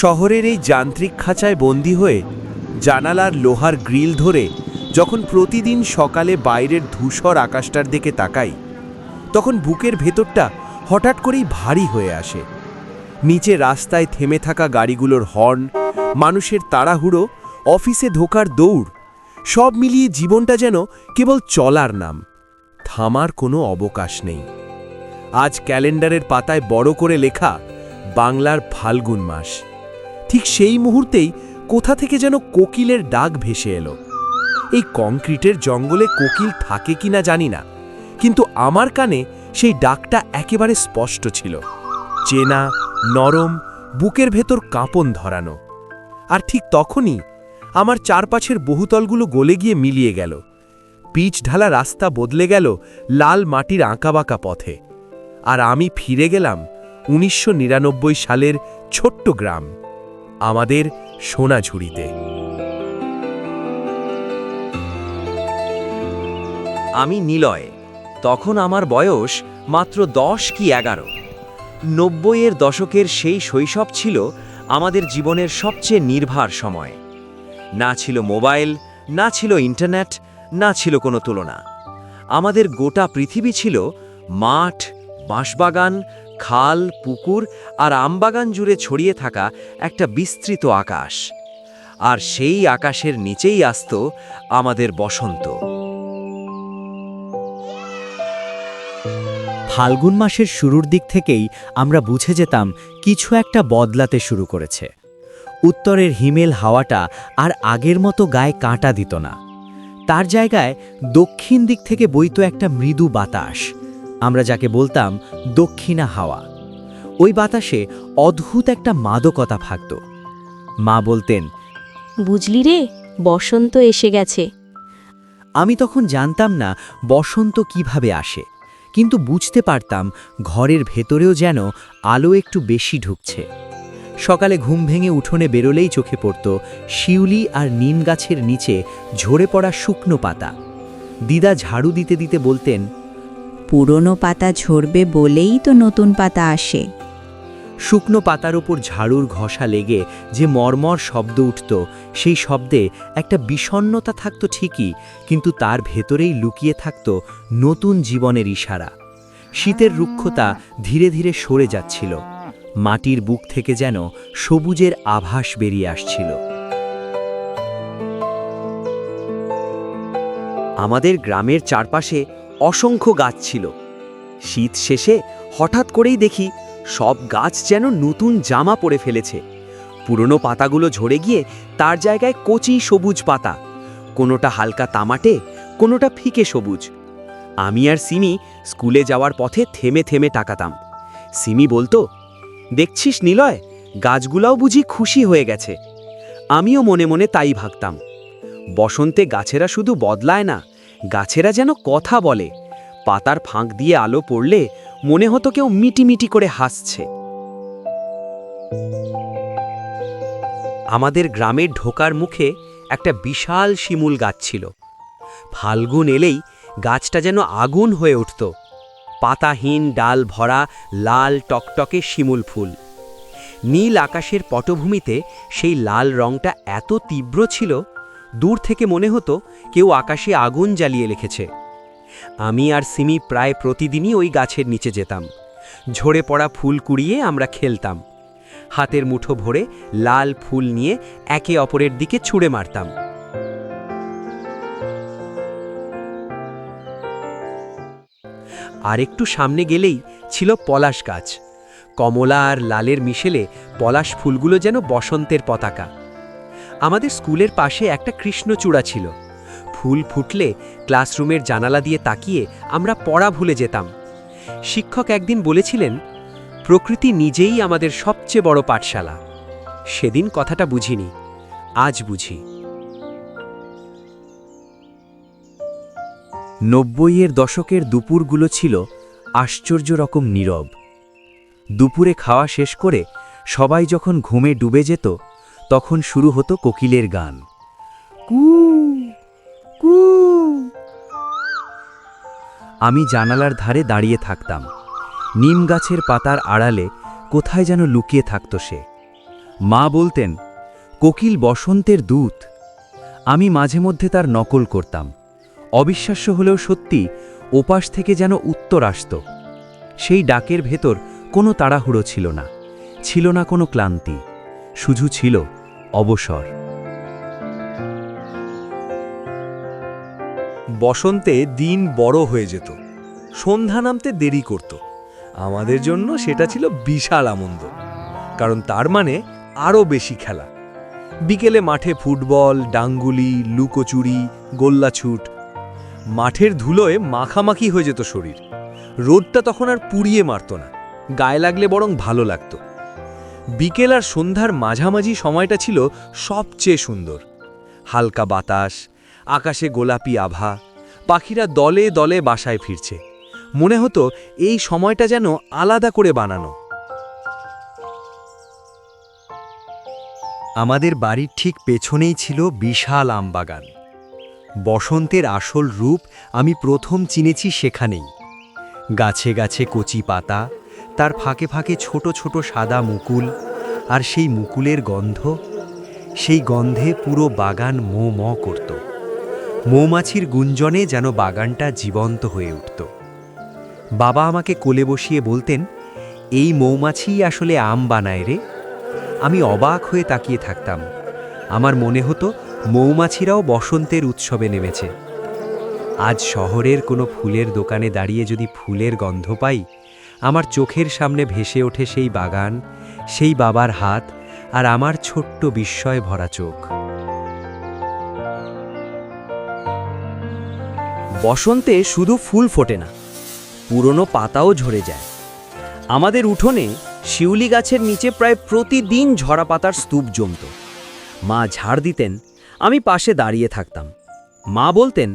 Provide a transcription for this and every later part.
শহরের এই যান্ত্রিক খাঁচায় বন্দি হয়ে জানালার লোহার গ্রিল ধরে যখন প্রতিদিন সকালে বাইরের ধূসর আকাশটার দিকে তাকাই, তখন বুকের ভেতরটা হঠাৎ করেই ভারী হয়ে আসে। নিচে রাস্তায় থেমে থাকা গাড়িগুলোর হর্ন, মানুষের তাড়াহুড়ো, অফিসে ধোকার দৌড়, সব মিলিয়ে জীবনটা যেন কেবল চলার নাম। থামার কোনো অবকাশ নেই। আজ ক্যালেন্ডারের পাতায় বড় করে লেখা বাংলার ফাল্গুন মাস। ঠিক সেই মুহূর্তেই কোথা থেকে যেন কোকিলের ডাক ভেসে এলো। এই কংক্রিটের জঙ্গলে কোকিল থাকে কিনা জানি না, কিন্তু আমার কানে সেই ডাকটা একেবারে স্পষ্ট ছিল। চেনা, নরম, বুকের ভেতর কাঁপন ধরানো। আর ঠিক তখনই আমার চারপাশের বহুতলগুলো গলে গিয়ে মিলিয়ে গেল। পিচ ঢালা রাস্তা বদলে গেল লাল মাটির আঁকাবাঁকা পথে। আর আমি ফিরে গেলাম উনিশশো নিরানব্বই সালের ছোট্ট গ্রাম। আমাদের সোনাঝুরিতে। আমি নিলয়, তখন আমার বয়স মাত্র দশ কি এগারো। নব্বইয়ের দশকের সেই শৈশব ছিল আমাদের জীবনের সবচেয়ে নির্ভার সময়। না ছিল মোবাইল, না ছিল ইন্টারনেট, না ছিল কোনো তুলনা। আমাদের গোটা পৃথিবী ছিল মাঠ, বাঁশবাগান খাল, পুকুর আর আমবাগান জুড়ে ছড়িয়ে থাকা একটা বিস্তৃত আকাশ। আর সেই আকাশের নিচেই আসত আমাদের বসন্ত। ফাল্গুন মাসের শুরুর দিক থেকেই আমরা বুঝে যেতাম কিছু একটা বদলাতে শুরু করেছে। উত্তরের হিমেল হাওয়াটা আর আগের মতো গায়ে কাঁটা দিত না। তার জায়গায় দক্ষিণ দিক থেকে বইতো একটা মৃদু বাতাস। আমরা যাকে বলতাম দক্ষিণা হাওয়া। ওই বাতাসে অদ্ভুত একটা মাদকতা থাকত মা বলতেন বুঝলি রে বসন্ত এসে গেছে। আমি তখন জানতাম না বসন্ত কীভাবে আসে কিন্তু বুঝতে পারতাম ঘরের ভেতরেও যেন আলো একটু বেশি ঢুকছে। সকালে ঘুম ভেঙে উঠোনে বেরোলেই চোখে পড়ত শিউলি আর নিম গাছের নিচে ঝরে পড়া শুকনো পাতা। দিদা ঝাড়ু দিতে দিতে বলতেন পুরনো পাতা ঝরবে বলেই তো নতুন পাতা আসে। শুকনো পাতার উপর ঝাড়ুর ঘষা লেগে যে মর্মর শব্দ উঠত, সেই শব্দে একটা বিষণ্ণতা থাকত ঠিকই, কিন্তু তার ভেতরেই লুকিয়ে থাকত নতুন জীবনের ইশারা। শীতের রুক্ষতা ধীরে ধীরে সরে যাচ্ছিল। মাটির বুক থেকে যেন সবুজের আভাস বেরিয়ে আসছিল। আমাদের গ্রামের চারপাশে অসংখ্য গাছ ছিল। শীত শেষে হঠাৎ করেই দেখি সব গাছ যেন নতুন জামা পরে ফেলেছে। পুরনো পাতাগুলো ঝরে গিয়ে তার জায়গায় কচি সবুজ পাতা, কোনোটা হালকা তামাটে, কোনোটা ফিকে সবুজ। আমি আর সিমি স্কুলে যাওয়ার পথে থেমে থেমে টাকাতাম সিমি বলতো, দেখছিস নিলয়, গাছগুলাও বুঝি খুশি হয়ে গেছে। আমিও মনে মনে তাই ভাবতাম। বসন্তে গাছেরা শুধু বদলায় না গাছেরা যেন কথা বলে। পাতার ফাঁক দিয়ে আলো পড়লে মনে হতো কেউ মিটিমিটি করে হাসছে। আমাদের গ্রামের ঢোকার মুখে একটা বিশাল শিমুল গাছ ছিল। ফাল্গুন এলেই গাছটা যেন আগুন হয়ে উঠত। পাতাহীন ডাল ভরা লাল টকটকে শিমুল ফুল। নীল আকাশের পটভূমিতে সেই লাল রংটা এত তীব্র ছিল দূর থেকে মনে হতো কেউ আকাশে আগুন জ্বালিয়ে লিখেছে। আমি আর সিমি প্রায় প্রতিদিনই ওই গাছের নিচে যেতাম। ঝরে পড়া ফুল কুড়িয়ে আমরা খেলতাম। হাতের মুঠো ভরে লাল ফুল নিয়ে একে অপরের দিকে ছুঁড়ে মারতাম। আর একটু সামনে গেলেই ছিল পলাশ গাছ। কমলা আর লালের মিশেলে পলাশ ফুলগুলো যেন বসন্তের পতাকা। আমাদের স্কুলের পাশে একটা কৃষ্ণচূড়া ছিল। ফুল ফুটলে ক্লাসরুমের জানালা দিয়ে তাকিয়ে আমরা পড়া ভুলে যেতাম। শিক্ষক একদিন বলেছিলেন, প্রকৃতি নিজেই আমাদের সবচেয়ে বড় পাঠশালা। সেদিন কথাটা বুঝিনি, আজ বুঝি। নব্বইয়ের দশকের দুপুরগুলো ছিল আশ্চর্য রকম নীরব। দুপুরে খাওয়া শেষ করে সবাই যখন ঘুমে ডুবে যেত তখন শুরু হতো কোকিলের গান। কু কু। আমি জানালার ধারে দাঁড়িয়ে থাকতাম। নিম গাছের পাতার আড়ালে কোথায় যেন লুকিয়ে থাকত সে। মা বলতেন কোকিল বসন্তের দূত। আমি মাঝে মধ্যে তার নকল করতাম। অবিশ্বাস্য হলেও সত্যি ওপাশ থেকে যেন উত্তর আসত। সেই ডাকের ভেতর কোনো তাড়াহুড়ো ছিল না ছিল না কোনো ক্লান্তি। শুধু ছিল অবসর। বসন্তে দিন বড় হয়ে যেত। সন্ধ্যা নামতে দেরি করত। আমাদের জন্য সেটা ছিল বিশাল আনন্দ। কারণ তার মানে আরও বেশি খেলা। বিকেলে মাঠে ফুটবল, ডাঙ্গুলি, লুকোচুরি, গোল্লাছুট। মাঠের ধুলোয় মাখামাখি হয়ে যেত শরীর। রোদটা তখন আর পুড়িয়ে মারত না। গায়ে লাগলে বরং ভালো লাগতো। বিকেল আর সন্ধ্যার মাঝামাঝি সময়টা ছিল সবচেয়ে সুন্দর। হালকা বাতাস, আকাশে গোলাপি আভা, পাখিরা দলে দলে বাসায় ফিরছে। মনে হতো এই সময়টা যেন আলাদা করে বানানো। আমাদের বাড়ির ঠিক পেছনেই ছিল বিশাল আমবাগান বসন্তের আসল রূপ আমি প্রথম চিনেছি সেখানেই। গাছে গাছে কচি পাতা তার ফাঁকে ফাঁকে ছোট ছোট সাদা মুকুল আর সেই মুকুলের গন্ধ, সেই গন্ধে পুরো বাগান মো ম করত। মৌমাছির গুঞ্জনে যেন বাগানটা জীবন্ত হয়ে উঠত। বাবা আমাকে কোলে বসিয়ে বলতেন, এই মৌমাছিই আসলে আম বানায় রে। আমি অবাক হয়ে তাকিয়ে থাকতাম। আমার মনে হতো, মৌমাছিরাও বসন্তের উৎসবে নেমেছে। আজ শহরের কোনো ফুলের দোকানে দাঁড়িয়ে যদি ফুলের গন্ধ পাই আমার চোখের সামনে ভেসে ওঠে সেই বাগান, সেই বাবার হাত আর আমার ছোট্ট বিস্ময় ভরা চোখ। বসন্তে শুধু ফুল ফোটে না, পুরনো পাতাও ঝরে যায়। আমাদের উঠোনে শিউলি গাছের নিচে প্রায় প্রতিদিন ঝরা পাতার স্তূপ জমত। মা ঝাড় দিতেন, আমি পাশে দাঁড়িয়ে থাকতাম। মা বলতেন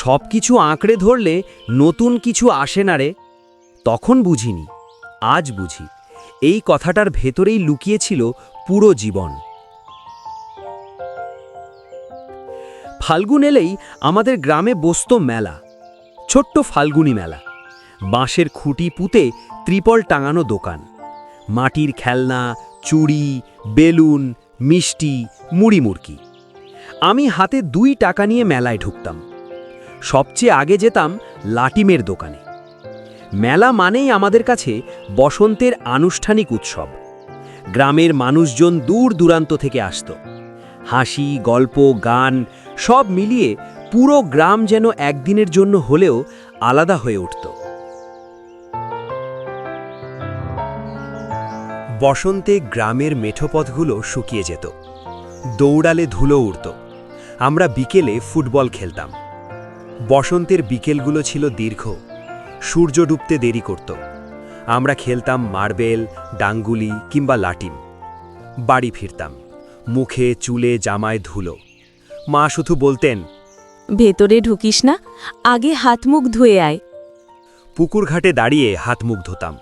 সব কিছু আঁকড়ে ধরলে নতুন কিছু আসে না রে তখন বুঝিনি, আজ বুঝি। এই কথাটার ভেতরেই লুকিয়েছিল পুরো জীবন। ফাল্গুন এলেই আমাদের গ্রামে বসত মেলা, ছোট্ট ফাল্গুনি মেলা। বাঁশের খুঁটি পুঁতে ত্রিপল টাঙানো দোকান। মাটির খেলনা, চুড়ি, বেলুন, মিষ্টি, মুড়ি মুড়কি আমি হাতে দুই টাকা নিয়ে মেলায় ঢুকতাম। সবচেয়ে আগে যেতাম লাটিমের দোকানে। মেলা মানেই আমাদের কাছে বসন্তের আনুষ্ঠানিক উৎসব। গ্রামের মানুষজন দূর দূরান্ত থেকে আসত। হাসি, গল্প, গান সব মিলিয়ে পুরো গ্রাম যেন একদিনের জন্য হলেও আলাদা হয়ে উঠত। বসন্তে গ্রামের মেঠোপথগুলো শুকিয়ে যেত। দৌড়ালে ধুলো উড়ত। আমরা বিকেলে ফুটবল খেলতাম। বসন্তের বিকেলগুলো ছিল দীর্ঘ। সূর্য ডুবতে দেরি করত। আমরা খেলতাম মার্বেল ডাঙ্গুলি কিংবা লাটিম। বাড়ি ফিরতাম। মুখে চুলে জামায় ধুলো। মা শুধু বলতেন ভেতরে ঢুকিস না আগে হাত মুখ ধুয়ে আয়। পুকুর ঘাটে দাঁড়িয়ে হাত মুখ ধুতাম।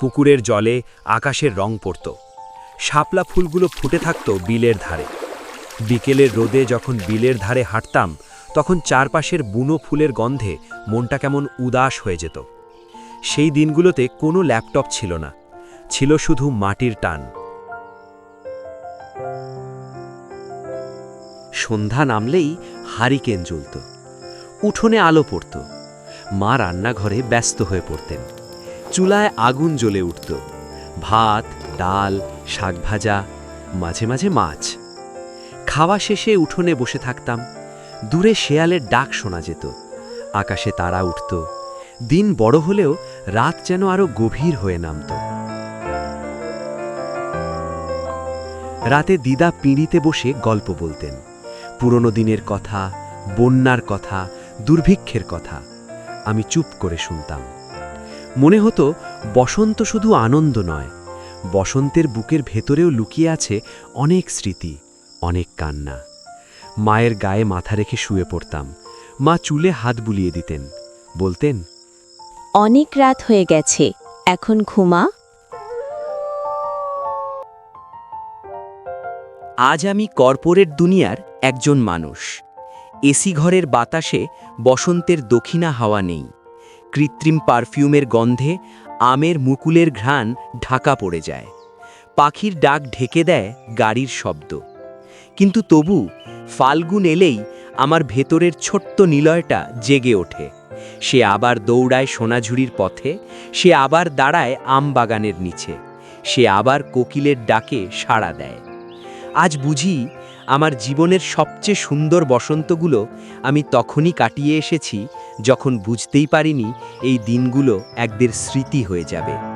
পুকুরের জলে আকাশের রং পড়ত। শাপলা ফুলগুলো ফুটে থাকত বিলের ধারে। বিকেলের রোদে যখন বিলের ধারে হাঁটতাম তখন চারপাশের বুনো ফুলের গন্ধে মনটা কেমন উদাস হয়ে যেত। সেই দিনগুলোতে কোনো ল্যাপটপ ছিল না, ছিল শুধু মাটির টান। সন্ধ্যা নামলেই হারিকেন জ্বলত, উঠোনে আলো পড়ত, মা রান্নাঘরে ব্যস্ত হয়ে পড়তেন, চুলায় আগুন জ্বলে উঠত, ভাত, ডাল শাকভাজা মাঝে মাঝে মাছ। খাওয়া শেষে উঠোনে বসে থাকতাম দূরে শেয়ালের ডাক শোনা যেত। আকাশে তারা উঠত। দিন বড় হলেও রাত যেন আরও গভীর হয়ে নামত। রাতে দিদা পিঁড়িতে বসে গল্প বলতেন। পুরনো দিনের কথা, বন্যার কথা, দুর্ভিক্ষের কথা আমি চুপ করে শুনতাম। মনে হতো বসন্ত শুধু আনন্দ নয়, বসন্তের বুকের ভেতরেও লুকিয়ে আছে অনেক স্মৃতি, অনেক কান্না। মায়ের গায়ে মাথা রেখে শুয়ে পড়তাম। মা চুলে হাত বুলিয়ে দিতেন। বলতেন অনেক রাত হয়ে গেছে এখন ঘুমা। আজ আমি কর্পোরেট দুনিয়ার একজন মানুষ। এসি ঘরের বাতাসে বসন্তের দক্ষিণা হাওয়া নেই। কৃত্রিম পারফিউমের গন্ধে আমের মুকুলের ঘ্রাণ ঢাকা পড়ে যায়। পাখির ডাক ঢেকে দেয় গাড়ির শব্দ। কিন্তু তবু ফাল্গুন এলেই আমার ভেতরের ছোট্ট নিলয়টা জেগে ওঠে। সে আবার দৌড়ায় সোনাঝুরির পথে, সে আবার দাঁড়ায় আম বাগানের নিচে, সে আবার কোকিলের ডাকে সাড়া দেয়। আজ বুঝি আমার জীবনের সবচেয়ে সুন্দর বসন্তগুলো আমি তখনই কাটিয়ে এসেছি যখন বুঝতেই পারিনি এই দিনগুলো একদের স্মৃতি হয়ে যাবে।